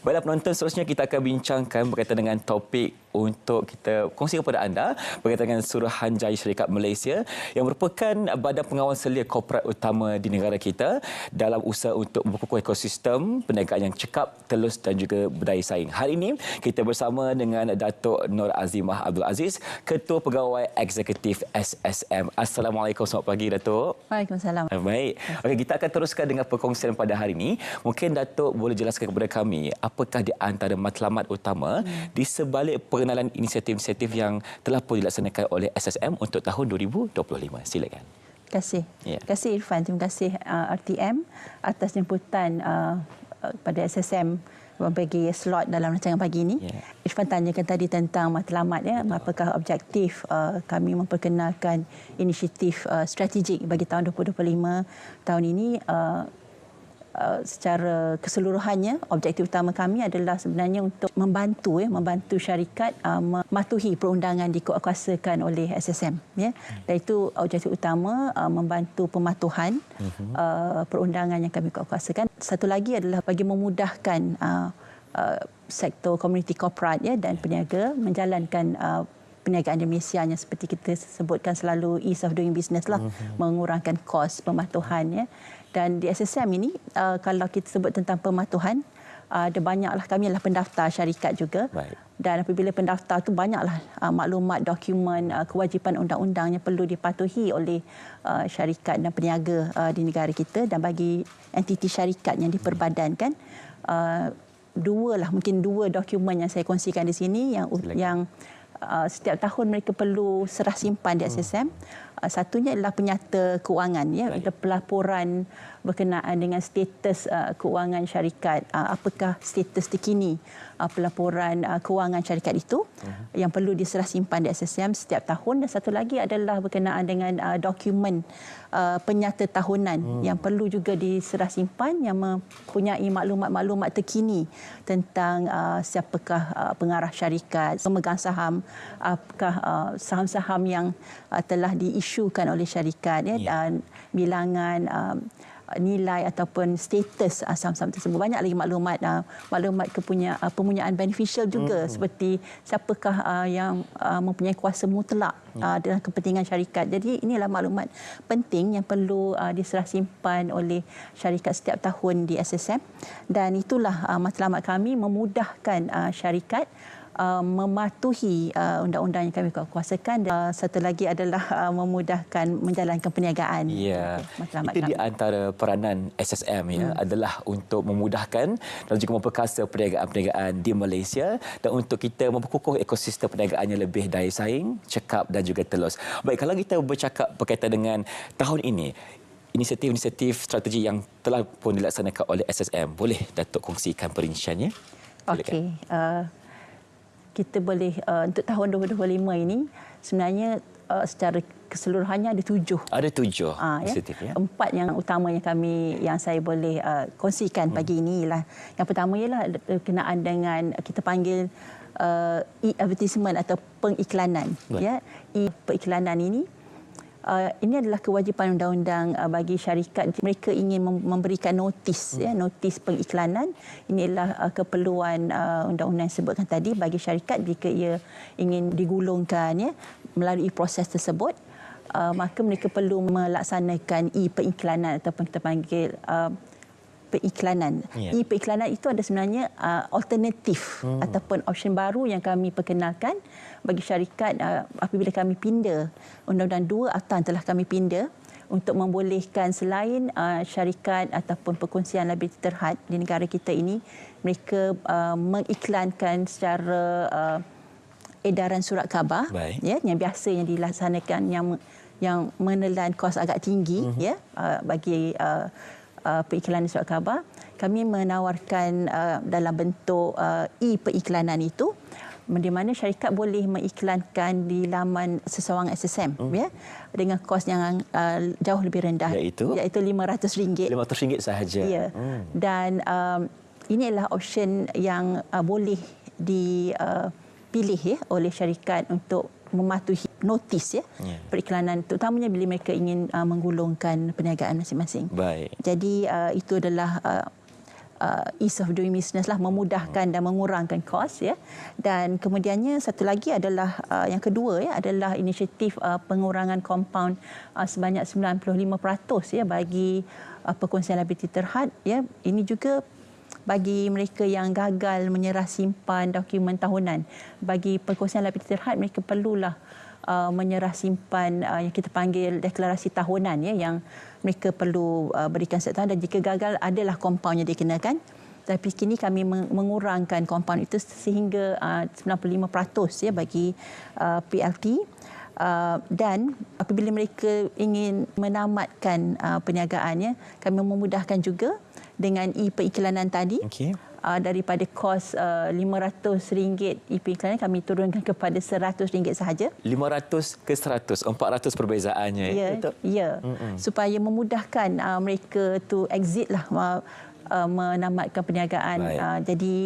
Baiklah penonton seterusnya kita akan bincangkan berkaitan dengan topik untuk kita kongsi kepada anda berkaitan dengan Suruhanjaya Syarikat Malaysia yang merupakan badan pengawal selia korporat utama di negara kita dalam usaha untuk memperkukuh ekosistem perniagaan yang cekap, telus dan juga berdaya saing. Hari ini kita bersama dengan Datuk Nur Azimah Abdul Aziz, Ketua Pegawai Eksekutif SSM. Assalamualaikum, selamat pagi Datuk. Waalaikumsalam. Baik. Okey, kita akan teruskan dengan perkongsian pada hari ini. Mungkin Datuk boleh jelaskan kepada kami apakah di antara matlamat utama hmm. di sebalik pengenalan inisiatif-inisiatif yang telah pun dilaksanakan oleh SSM untuk tahun 2025. Silakan. Terima kasih. Ya. Terima kasih Irfan. Terima kasih uh, RTM atas jemputan uh, uh, pada SSM bagi slot dalam rancangan pagi ini. Yeah. Irfan tanyakan tadi tentang matlamat ya, Betul. apakah objektif uh, kami memperkenalkan inisiatif uh, strategik bagi tahun 2025 tahun ini uh, Uh, secara keseluruhannya objektif utama kami adalah sebenarnya untuk membantu ya membantu syarikat uh, mematuhi perundangan dikuasakan oleh SSM ya dan itu objektif utama uh, membantu pematuhan uh-huh. uh, perundangan yang kami kuasakan satu lagi adalah bagi memudahkan uh, uh, sektor komuniti korporat ya dan peniaga menjalankan uh, perniagaan di Malaysia yang seperti kita sebutkan selalu ease of doing business lah uh-huh. mengurangkan kos pematuhan ya dan di SSM ini uh, kalau kita sebut tentang pematuhan uh, ada banyaklah kami adalah pendaftar syarikat juga Baik. dan apabila pendaftar tu banyaklah uh, maklumat dokumen uh, kewajipan undang-undang yang perlu dipatuhi oleh uh, syarikat dan peniaga uh, di negara kita dan bagi entiti syarikat yang diperbadankan uh, dua lah mungkin dua dokumen yang saya kongsikan di sini yang Silakan. yang uh, setiap tahun mereka perlu serah simpan di SSM. Hmm. Uh, satunya adalah penyata keuangan ya, Baik. pelaporan berkenaan dengan status uh, keuangan syarikat. Uh, apakah status terkini uh, pelaporan uh, keuangan syarikat itu uh-huh. yang perlu diserah simpan di SSM setiap tahun dan satu lagi adalah berkenaan dengan uh, dokumen uh, penyata tahunan uh-huh. yang perlu juga diserah simpan yang mempunyai maklumat-maklumat terkini tentang uh, siapakah uh, pengarah syarikat, pemegang saham, apakah uh, saham-saham yang uh, telah diisukan oleh syarikat ya, dan bilangan um, nilai ataupun status uh, saham-saham tersebut. Banyak lagi maklumat uh, maklumat kepunya uh, pemunyaan beneficial juga. Hmm. seperti siapakah uh, yang uh, mempunyai kuasa mutlak hmm. uh, dalam kepentingan syarikat. Jadi inilah maklumat penting yang perlu uh, diserah simpan oleh syarikat setiap tahun di SSM dan itulah uh, matlamat kami memudahkan uh, syarikat uh, mematuhi uh, undang-undang yang kami kuasakan dan uh, satu lagi adalah uh, memudahkan menjalankan perniagaan. Ya. Okay, Itu di antara peranan SSM ya hmm. adalah untuk memudahkan dan juga memperkasa perniagaan-perniagaan di Malaysia dan untuk kita memperkukuh ekosistem perniagaan yang lebih daya saing, cekap dan juga telus. Baik kalau kita bercakap berkaitan dengan tahun ini inisiatif-inisiatif strategi yang telah pun dilaksanakan oleh SSM boleh Datuk kongsikan perinciannya? Okey. Uh, kita boleh uh, untuk tahun 2025 ini sebenarnya uh, secara keseluruhannya ada tujuh. Ada tujuh uh, inisiatif ya? ya. Empat yang utama yang kami yang saya boleh uh, kongsikan hmm. pagi ini ialah yang pertama ialah berkenaan dengan kita panggil uh, e-advertisement atau pengiklanan. Baik. Ya, e-periklanan ini Uh, ini adalah kewajipan undang-undang uh, bagi syarikat. Mereka ingin memberikan notis hmm. ya notis pengiklanan. Ini adalah uh, keperluan uh, undang-undang yang sebutkan tadi bagi syarikat jika ia ingin digulungkan ya melalui proses tersebut. Uh, maka mereka perlu melaksanakan e-periklanan ataupun kita panggil uh, periklanan. Yeah. E-periklanan itu ada sebenarnya uh, alternatif hmm. ataupun option baru yang kami perkenalkan bagi syarikat uh, apabila kami pindah undang-undang dua atau telah kami pindah untuk membolehkan selain uh, syarikat ataupun perkongsian liability terhad di negara kita ini mereka uh, mengiklankan secara uh, edaran surat khabar Baik. ya yang biasa yang dilaksanakan yang yang menelan kos agak tinggi uh-huh. ya uh, bagi uh, uh, periklanan surat khabar kami menawarkan uh, dalam bentuk uh, e-periklanan itu di mana syarikat boleh mengiklankan di laman seseorang SSM hmm. ya dengan kos yang uh, jauh lebih rendah iaitu iaitu RM500 RM500 sahaja ya hmm. dan um, ini adalah option yang uh, boleh dipilih uh, ya oleh syarikat untuk mematuhi notis ya yeah. periklanan terutamanya bila mereka ingin uh, menggulungkan perniagaan masing-masing. Baik. Jadi uh, itu adalah uh, uh, ease of doing business lah memudahkan dan mengurangkan kos ya dan kemudiannya satu lagi adalah uh, yang kedua ya adalah inisiatif uh, pengurangan compound uh, sebanyak 95% ya bagi uh, perkongsian liability terhad ya ini juga bagi mereka yang gagal menyerah simpan dokumen tahunan. Bagi perkongsian liability terhad mereka perlulah uh, menyerah simpan uh, yang kita panggil deklarasi tahunan ya yang mereka perlu uh, berikan setiap tahun dan jika gagal adalah kompaun yang dikenakan. Tapi kini kami mengurangkan kompaun itu sehingga uh, 95% ya bagi uh, PLT uh, dan apabila mereka ingin menamatkan uh, perniagaannya kami memudahkan juga dengan e-periklanan tadi okay uh, daripada kos uh, RM500 IP iklan kami turunkan kepada RM100 sahaja. 500 ke 100, 400 perbezaannya. Ya, ya. Mm-hmm. supaya memudahkan uh, mereka to exit lah uh, uh, menamatkan perniagaan. Uh, jadi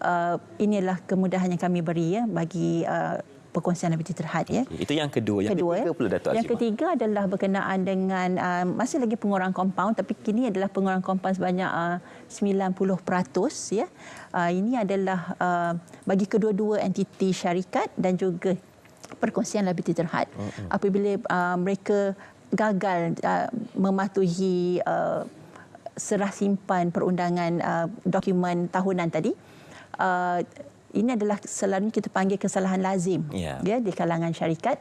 uh, inilah kemudahan yang kami beri ya bagi uh, perkongsian lebih terhad ya. Itu yang kedua. Yang kedua, ketiga pula Datuk Yang ketiga adalah berkenaan dengan uh, masih lagi pengurangan kompaun tapi kini adalah pengurangan kompaun sebanyak uh, 90% ya. Uh, ini adalah uh, bagi kedua-dua entiti syarikat dan juga perkongsian liability terhad. Mm-hmm. Apabila uh, mereka gagal uh, mematuhi uh, serah simpan perundangan uh, dokumen tahunan tadi uh, ini adalah selalunya kita panggil kesalahan lazim yeah. ya di kalangan syarikat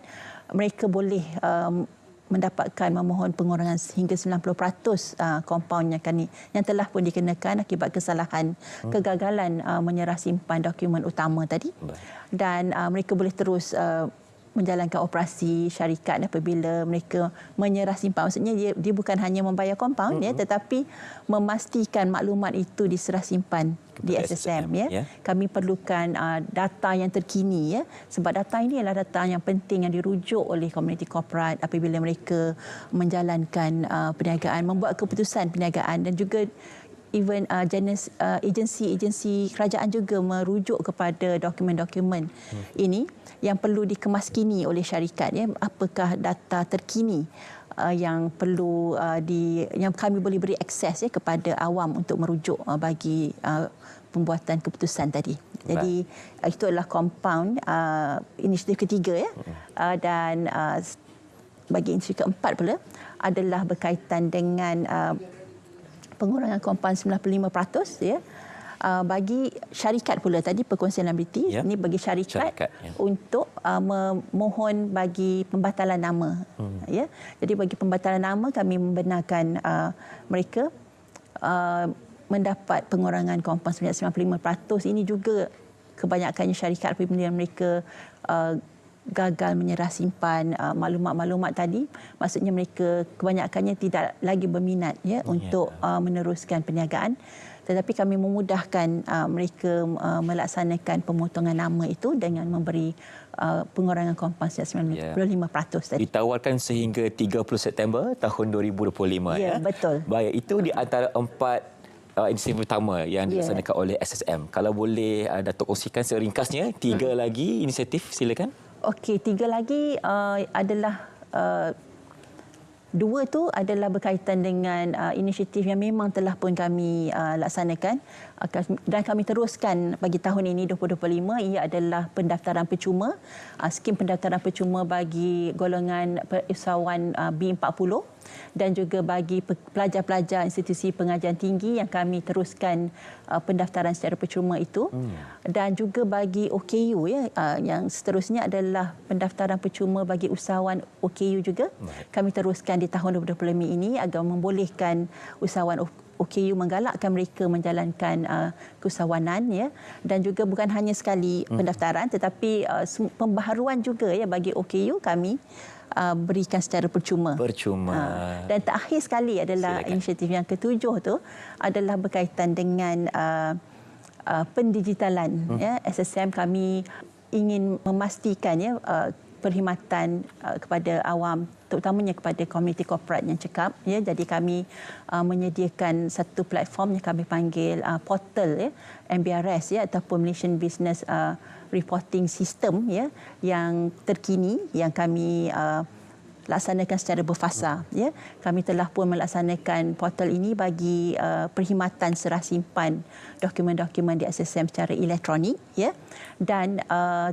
mereka boleh um, mendapatkan memohon pengurangan hingga 90% uh, kompaun yang kini yang telah pun dikenakan akibat kesalahan hmm. kegagalan uh, menyerah simpan dokumen utama tadi dan uh, mereka boleh terus uh, menjalankan operasi syarikat apabila mereka menyerah simpan maksudnya dia, dia bukan hanya membayar kompaun mm-hmm. ya tetapi memastikan maklumat itu diserah simpan di SSM, SSM ya. ya kami perlukan uh, data yang terkini ya sebab data ini adalah data yang penting yang dirujuk oleh komuniti korporat apabila mereka menjalankan uh, perniagaan membuat keputusan perniagaan dan juga even uh, jenis uh, agensi-agensi kerajaan juga merujuk kepada dokumen-dokumen hmm. ini yang perlu dikemaskini oleh syarikat ya apakah data terkini uh, yang perlu uh, di yang kami boleh beri akses ya kepada awam untuk merujuk uh, bagi uh, pembuatan keputusan tadi. Jadi uh, itu adalah compound uh, inisiatif ketiga ya. Hmm. Uh, dan uh, bagi inisiatif keempat pula adalah berkaitan dengan uh, pengurangan kompaun 95% ya. Uh, bagi syarikat pula tadi perkongsian liability ya. ini bagi syarikat, syarikat ya. untuk uh, memohon bagi pembatalan nama hmm. ya jadi bagi pembatalan nama kami membenarkan uh, mereka uh, mendapat pengurangan kompaun sebanyak 95% ini juga kebanyakannya syarikat apabila mereka uh, gagal menyerah simpan uh, maklumat-maklumat tadi maksudnya mereka kebanyakannya tidak lagi berminat ya yeah. untuk uh, meneruskan perniagaan tetapi kami memudahkan uh, mereka uh, melaksanakan pemotongan nama itu dengan memberi uh, pengurangan kompensasi 95% yeah. tadi. Ditawarkan sehingga 30 September tahun 2025 yeah, ya. betul. Baik, itu di antara empat uh, inisiatif utama yang yeah. dilaksanakan oleh SSM. Kalau boleh uh, Datuk kongsikan seringkasnya tiga hmm. lagi inisiatif silakan. Okey, tiga lagi uh, adalah uh, dua tu adalah berkaitan dengan uh, inisiatif yang memang telah pun kami uh, laksanakan. Uh, dan kami teruskan bagi tahun ini 2025 ia adalah pendaftaran percuma. Uh, skim pendaftaran percuma bagi golongan usahawan uh, B40 dan juga bagi pelajar-pelajar institusi pengajian tinggi yang kami teruskan uh, pendaftaran secara percuma itu. Hmm. dan juga bagi OKU ya uh, yang seterusnya adalah pendaftaran percuma bagi usahawan OKU juga. Kami teruskan di tahun 2025 ini agar membolehkan usahawan OKU menggalakkan mereka menjalankan uh, keusahawanan ya dan juga bukan hanya sekali hmm. pendaftaran tetapi uh, pembaharuan juga ya bagi OKU kami uh, berikan secara percuma. Percuma. Uh, dan terakhir sekali adalah Silakan. inisiatif yang ketujuh tu adalah berkaitan dengan uh, uh, pendigitalan. Hmm. Ya, SSM kami ingin memastikan ya uh, perkhidmatan uh, kepada awam terutamanya kepada komuniti korporat yang cekap ya. Jadi kami uh, menyediakan satu platform yang kami panggil uh, portal ya MBRS ya ataupun Malaysian Business uh, reporting system ya yang terkini yang kami uh, laksanakan secara berfasa ya. Kami telah pun melaksanakan portal ini bagi uh, perkhidmatan serah simpan dokumen-dokumen di SSM secara elektronik ya. Dan uh,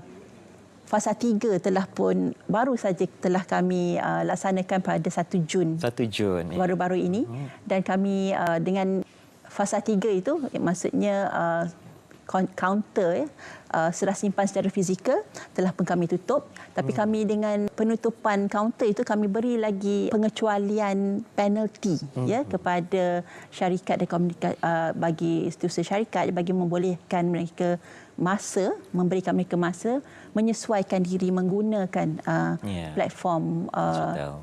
fasa 3 telah pun baru saja telah kami uh, laksanakan pada 1 Jun 1 Jun ya. baru-baru ini hmm. dan kami uh, dengan fasa 3 itu maksudnya uh, kaunter ya, uh, serah simpan secara fizikal telah pun kami tutup tapi hmm. kami dengan penutupan kaunter itu kami beri lagi pengecualian penalti hmm. ya kepada syarikat dan komunikasi uh, bagi institusi syarikat bagi membolehkan mereka masa memberikan mereka masa menyesuaikan diri menggunakan uh, yeah. platform uh, digital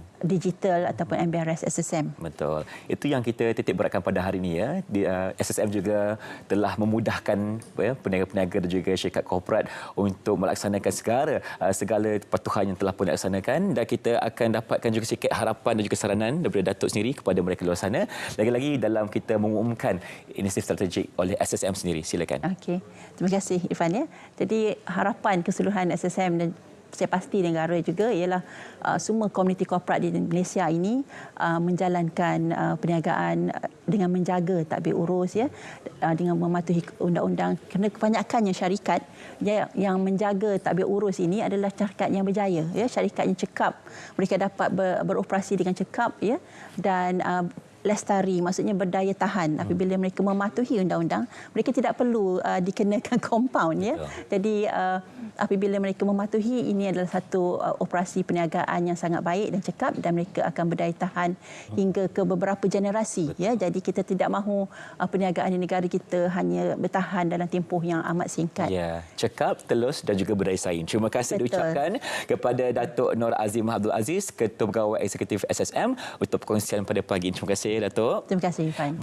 ataupun MBRS SSM. Betul. Itu yang kita titik beratkan pada hari ini ya. Di, uh, SSM juga telah memudahkan ya, peniaga-peniaga dan juga syarikat korporat untuk melaksanakan segala uh, segala patuhan yang telah pun dilaksanakan dan kita akan dapatkan juga sikit harapan dan juga saranan daripada Datuk sendiri kepada mereka luar sana. Lagi-lagi dalam kita mengumumkan inisiatif strategik oleh SSM sendiri. Silakan. Okey. Terima kasih Irfan ya. Jadi harapan keseluruhan SSM dan saya pasti negara juga ialah uh, semua komuniti korporat di Malaysia ini uh, menjalankan uh, perniagaan dengan menjaga takbir urus ya. Uh, dengan mematuhi undang-undang. Kerana kebanyakannya syarikat ya, yang menjaga takbir urus ini adalah syarikat yang berjaya ya. Syarikat yang cekap. Mereka dapat ber, beroperasi dengan cekap ya. Dan uh, lestari maksudnya berdaya tahan hmm. apabila mereka mematuhi undang-undang mereka tidak perlu uh, dikenakan compound ya jadi uh, apabila mereka mematuhi ini adalah satu uh, operasi perniagaan yang sangat baik dan cekap dan mereka akan berdaya tahan hmm. hingga ke beberapa generasi Betul. ya jadi kita tidak mahu uh, perniagaan di negara kita hanya bertahan dalam tempoh yang amat singkat ya cekap telus dan juga berdaya saing terima kasih Betul. diucapkan kepada Datuk Nur Azim Abdul Aziz Ketua Pegawai Eksekutif SSM untuk perkongsian pada pagi ini terima kasih Datuk. Terima kasih, Irfan.